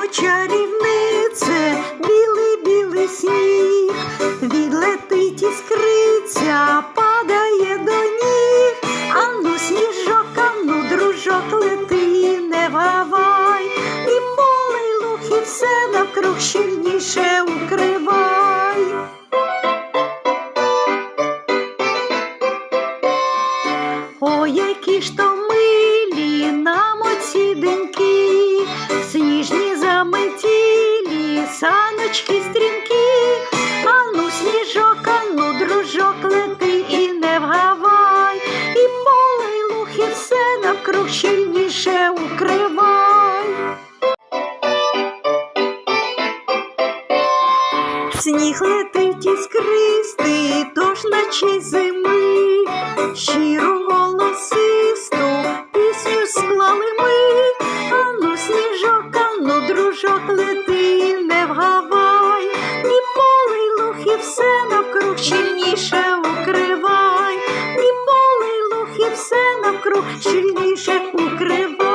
чарівнице, білий білий сніг, відлетить іскриця, падає до ніг. Ану, сніжок, ану, дружок, лети, не вгавай, і поле, й луг, і все навкруг щільніше укривай. Ой, які ж то милі нам саночки стрімкі, ану сніжок, ану дружок, лети і не вгавай, і поле, й луг, і все навкруг щільніше укривай. Сніг летить іскристий, тож наче зими, щиру голосисту пісню склали ми, все навкруг щільніше укривай, і поле, й і все навкруг щільніше укривай.